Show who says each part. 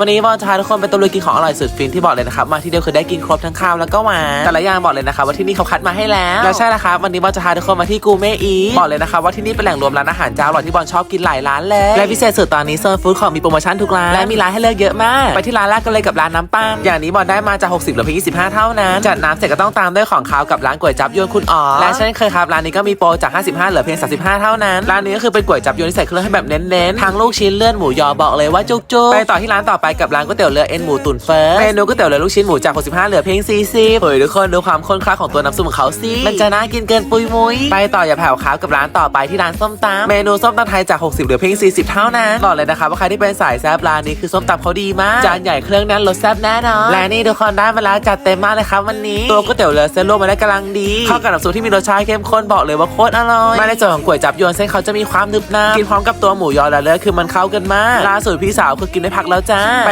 Speaker 1: วันนี้บอลจะพาทุกคนไปตะลุยกินของอร่อยสุดฟินที่บอกเลยนะครับมาที่เดียวคือได้กินครบทั้งข้าวแล้วก็หวานแต่ละอย่างบอกเลยนะครับว่าที่นี่เขาคัดมาให้แล้วและใช่แล้วครับวันนี้บอลจะพาทุกคนมาที่กูเมอีบอกเลยนะครับว่าที่นี่เป็นแหล่งรวมร้านอาหารเจ้าอร่อยที่บอลชอบกินหลายร้านเลยและพิเศษสุดตอนนี้โซนฟู้ดของมีโปรโมชั่นทุกร้านและมีร้านให้เลือกเยอะมากไปที่ร้านแรกกันเลยกับร้านน้ำปั้นอย่างนี้บอลได้มาจาก 60เหลือเพียง25 เท่านั้นจัดน้ำเสร็จก็ต้องตามด้วยของคาวกับร้านก๋วยจับยวนคุณอ๋อและเช่นเคยครับร้านนี้ก็มีโปรจาก 55เหลือเพียง 35 เท่านั้นร้านนี้ก็คือเป็นก๋วยจับยวนที่ใส่เครื่องให้แบบเน้นๆทั้งลูกชิ้นเลื่อนหมูยอบอกเลยว่าจุกๆไปต่อที่ร้านต่อไปกับร้านก๋วยเตี๋ยวเรือเอ็นหมูตุ๋นเฟิร์สเมนูก๋วยเตี๋ยวเรือลูกชิ้นหมูจาก 65 เหลือเพียง 40เฮ้ยทุกคนดูความข้นคลักของตัวน้ำซุปของเขาสิมันจะน่ากินเกินปุยมุยไปต่ออย่าแผ่วครับกับร้านต่อไปที่ร้านส้มตำเมนูส้มตำไทยจาก 60 เหลือเพียง 40 เท่านั้นบอกเลยนะครับว่าใครที่เป็นสายแซ่บร้านนี้คือส้มตำเขาดีมากจานใหญ่เครื่องแนั้นรสแซ่บแน่นอนและนี่ทุกคนได้มาแล้วจัดเต็มมากเลยครับวันนี้ตัวก๋วยเตี๋ยวเรือเส้นลวกมาได้กำลังดีเข้ากับน้ำซุปที่มีรสชาติเข้มข้นบอกเลยว่าโคตรอร่อยมาในส่วนของก๋วยจับยวนเส้นเขาจะมีความนึบหนากินพร้อมกับตัวหมูยอและเลือดคือมันเข้ากันมากล่าสุดพี่สาวคือกินได้พักแล้วจ้า